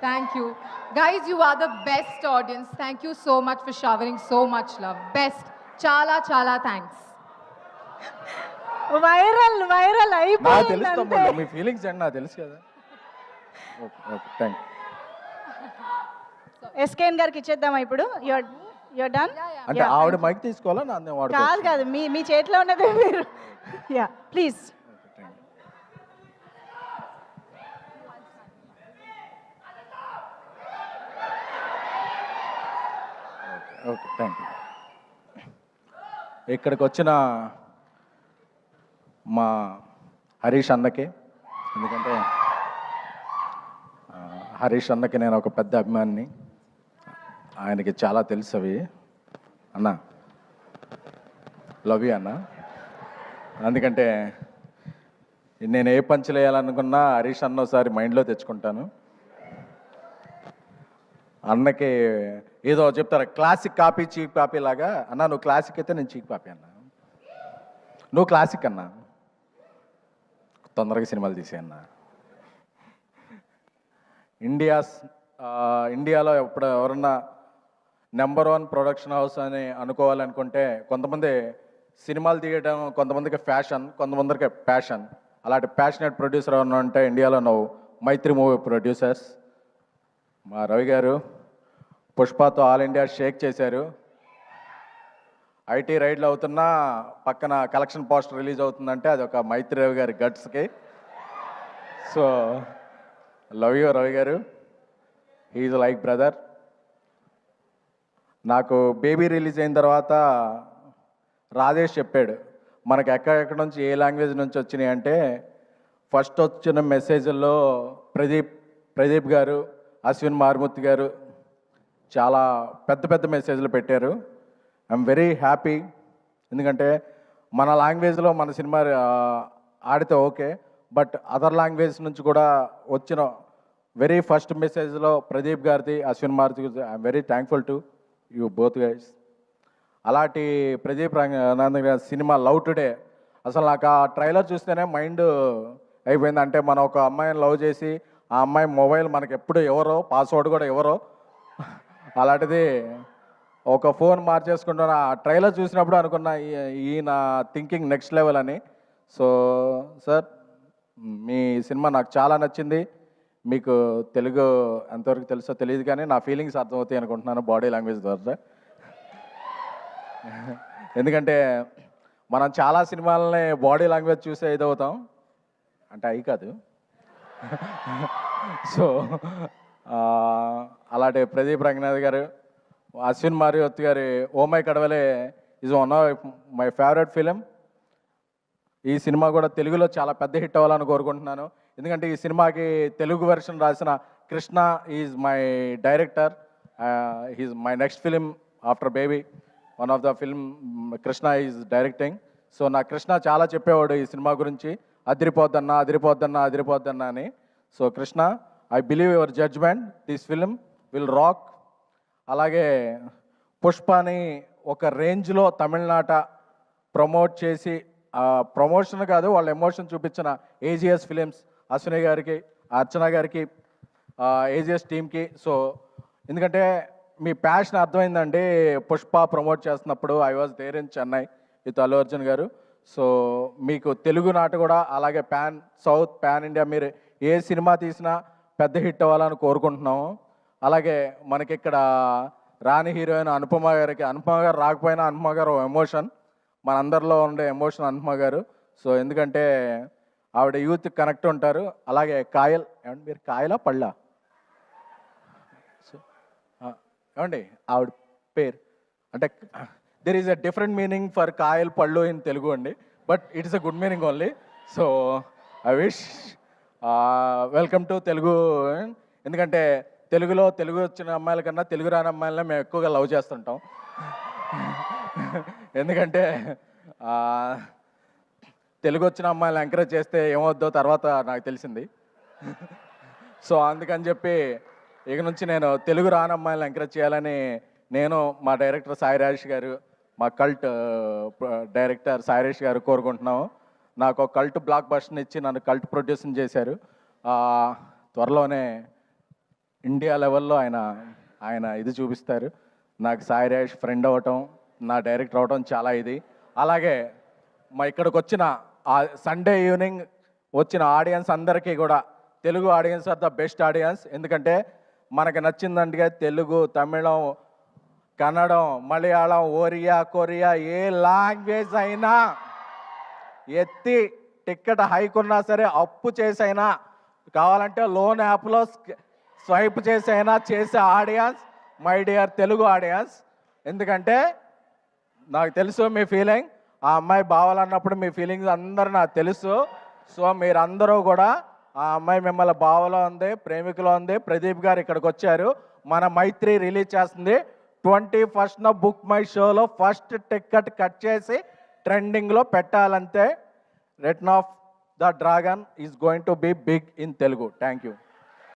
Thank you. Guys, you are the best audience. Thank you so much for showering so much love. Best. Chala, chala thanks. Viral viral నాకు అయిపోయింది తెలుసు అంతే తమ్ముడు మీ feelings అండి నాకు తెలుసు కదా. ఓకే ఓకే థ్యాంక్ ఎస్కేఎన్ గారికి ఇచ్చేద్దామా ఇప్పుడు? యువర్ యువర్ డన్ అంటే ఆవిడ మైక్ తీసుకోవాలా? నా నేను వాడుకో కాదు కాదు మీ మీ చేతిలో ఉన్నదే మీరు. Yeah please okay thank you ఇక్కడికి వచ్చిన మా హరీష్ అన్నకి ఎందుకంటే హరీష్ అన్నకి నేను ఒక పెద్ద అభిమానిని. ఆయనకి చాలా తెలుసు అవి. అన్న లవ్ యూ అన్న. ఎందుకంటే నేను ఏ పంచులు వేయాలనుకున్నా హరీష్ అన్న ఒకసారి మైండ్లో తెచ్చుకుంటాను. అన్నకి ఏదో చెప్తారు క్లాసిక్ కాపీ చీక్ కాపీ లాగా అన్నా నువ్వు క్లాసిక్ అయితే నేను చీక్ కాపీ అన్నా. నువ్వు క్లాసిక్ అన్నా. తొందరగా సినిమాలు తీసేయన్నా ఇండియాస్ ఇండియా ఇండియాలో ఎప్పుడు ఎవరన్నా నెంబర్ వన్ ప్రొడక్షన్ హౌస్ అని అనుకోవాలనుకుంటే కొంతమంది సినిమాలు తీయడం కొంతమందికి ఫ్యాషన్ కొంతమందికి ప్యాషన్. అలాంటి ప్యాషనెట్ ప్రొడ్యూసర్ ఎవరన్నా ఉంటే ఇండియాలో నువ్వు మైత్రి మూవీ ప్రొడ్యూసర్స్. మా రవి గారు పుష్పతో ఆల్ ఇండియా షేక్ చేశారు. ఐటీ రైడ్లు అవుతున్నా పక్కన కలెక్షన్ పోస్టర్ రిలీజ్ అవుతుందంటే అది ఒక మైత్రి రవి గారి గట్స్కి. సో లవ్ యూ రవి గారు. He like brother. నాకు బేబీ రిలీజ్ అయిన తర్వాత రాజేష్ చెప్పాడు మనకు ఎక్కడెక్కడ నుంచి ఏ లాంగ్వేజ్ నుంచి వచ్చినాయి అంటే ఫస్ట్ వచ్చిన మెసేజ్ల్లో ప్రదీప్ ప్రదీప్ గారు అశ్విన్ మారుమూర్తి గారు చాలా పెద్ద పెద్ద మెసేజ్లు పెట్టారు. ఐఎమ్ వెరీ హ్యాపీ ఎందుకంటే మన లాంగ్వేజ్లో మన సినిమా ఆడితే ఓకే. బట్ అదర్ లాంగ్వేజ్ నుంచి కూడా వచ్చిన వెరీ ఫస్ట్ మెసేజ్లో ప్రదీప్ గారిది Ashwin Maruthi I'm very thankful to you both guys అలాంటి ప్రదీప్ రంగ గారి సినిమా లవ్ టుడే అసలు నాకు ఆ ట్రైలర్ చూస్తేనే మైండ్ అయిపోయింది. అంటే మనం ఒక అమ్మాయిని లవ్ చేసి ఆ అమ్మాయి మొబైల్ మనకి ఎప్పుడు ఎవరో పాస్వర్డ్ కూడా ఎవరో. అలాంటిది ఒక ఫోన్ మార్చేసుకుంటున్న ఆ ట్రైలర్ చూసినప్పుడు అనుకున్న ఈ- ఈయన థింకింగ్ నెక్స్ట్ లెవెల్ అని. సో సార్ మీ సినిమా నాకు చాలా నచ్చింది. మీకు తెలుగు ఎంతవరకు తెలుసో తెలియదు కానీ నా ఫీలింగ్స్ అర్థమవుతాయి అనుకుంటున్నాను బాడీ లాంగ్వేజ్ ద్వారా ఎందుకంటే మనం చాలా సినిమాలని బాడీ లాంగ్వేజ్ చూసే ఇదవుతాం. అంటే అవి కాదు. సో ఆ, అలాంటి ప్రదీప్ రంగనాథ్ గారు అశ్విన్ మారియోత్ గారి oh my Kadavule is one of my favourite film ఈ సినిమా కూడా తెలుగులో చాలా పెద్ద హిట్ అవ్వాలని కోరుకుంటున్నాను. ఎందుకంటే ఈ సినిమాకి తెలుగు వెర్షన్ రాసిన Krishna is my director he's my next film after baby one of the film Krishna is directing so నా కృష్ణ చాలా చెప్పేవాడు ఈ సినిమా గురించి. అదిరిపోద్దన్నా అదిరిపోద్దన్నా అదిరిపోద్దన్నా అని. So Krishna I believe your judgement this film will rock. అలాగే పుష్పని ఒక రేంజ్లో తమిళనాట ప్రమోట్ చేసి ప్రమోషన్ కాదు వాళ్ళ ఎమోషన్ చూపించిన ఏజిఎస్ ఫిలిమ్స్ అశ్విని గారికి అర్చన గారికి ఏజిఎస్ టీమ్కి. సో ఎందుకంటే మీ ప్యాషన్ అర్థమైందండి పుష్ప ప్రమోట్ చేస్తున్నప్పుడు I was there in Chennai with Allu Arjun గారు. సో మీకు తెలుగు నాట కూడా అలాగే ప్యాన్ సౌత్ పాన్ ఇండియా మీరు ఏ సినిమా తీసినా పెద్ద హిట్ అవ్వాలని కోరుకుంటున్నాము. అలాగే మనకి ఇక్కడ రాణి హీరోయిన్ అనుపమ గారికి అనుపమ గారు రాకపోయినా అనుపమ గారు ఎమోషన్. మనందరిలో ఉండే ఎమోషన్ అనుపమ గారు. సో ఎందుకంటే ఆవిడ యూత్ కనెక్ట్ ఉంటారు. అలాగే కాయల్ ఏమండి మీరు కాయలా పళ్ళా? సో ఏమండి? ఆవిడ పేరు. అంటే there is a different meaning for Kayal పళ్ళు ఇన్ తెలుగు అండి. But it's a good meaning only so I wish welcome to Telugu. ఎందుకంటే తెలుగులో తెలుగు వచ్చిన అమ్మాయిల కన్నా తెలుగు రాని అమ్మాయిలనే మేము ఎక్కువగా లవ్ చేస్తుంటాం. ఎందుకంటే తెలుగు వచ్చిన అమ్మాయిలు ఎంకరేజ్ చేస్తే ఏమవుద్దో తర్వాత నాకు తెలిసింది. సో అందుకని చెప్పి ఇక నుంచి నేను తెలుగు రాని అమ్మాయిలను ఎంకరేజ్ చేయాలని నేను మా డైరెక్టర్ సాయి రాజేష్ గారు మా కల్ట్ డైరెక్టర్ సాయి రాజేష్ గారు కోరుకుంటున్నాము. నాకు ఒక కల్ట్ బ్లాక్ బస్టర్ని ఇచ్చి నన్ను కల్ట్ ప్రొడ్యూసింగ్ చేశారు. త్వరలోనే ఇండియా లెవెల్లో ఆయన ఆయన ఇది చూపిస్తారు. నాకు సాయి రేష్ ఫ్రెండ్ అవ్వటం నా డైరెక్టర్ అవ్వటం చాలా ఇది. అలాగే మా ఇక్కడికి వచ్చిన ఆ సండే ఈవినింగ్ వచ్చిన ఆడియన్స్ అందరికీ కూడా Telugu audience are the best audience ఎందుకంటే మనకి నచ్చిందంటే తెలుగు తమిళం కన్నడం మలయాళం ఒరియా కొరియా ఏ లాంగ్వేజ్ అయినా ఎత్తి టికెట్ హైక్ ఉన్నా సరే అప్పు చేసైనా కావాలంటే లోన్ యాప్లో స్వైప్ చేసైనా చేసే audience my dear Telugu audience. ఎందుకంటే నాకు తెలుసు మీ ఫీలింగ్. ఆ అమ్మాయి బావాలన్నప్పుడు మీ ఫీలింగ్స్ అందరూ నాకు తెలుసు. సో మీరందరూ కూడా ఆ అమ్మాయి మిమ్మల్ని బావలో ఉంది ప్రేమికులో ఉంది. ప్రదీప్ గారు ఇక్కడికి వచ్చారు. మన మైత్రి రిలీజ్ చేస్తుంది. ట్వంటీ ఫస్ట్న బుక్ మై షోలో ఫస్ట్ టికెట్ కట్ చేసి ట్రెండింగ్లో పెట్టాలంతే return of the dragon is going to be big in Telugu. Thank you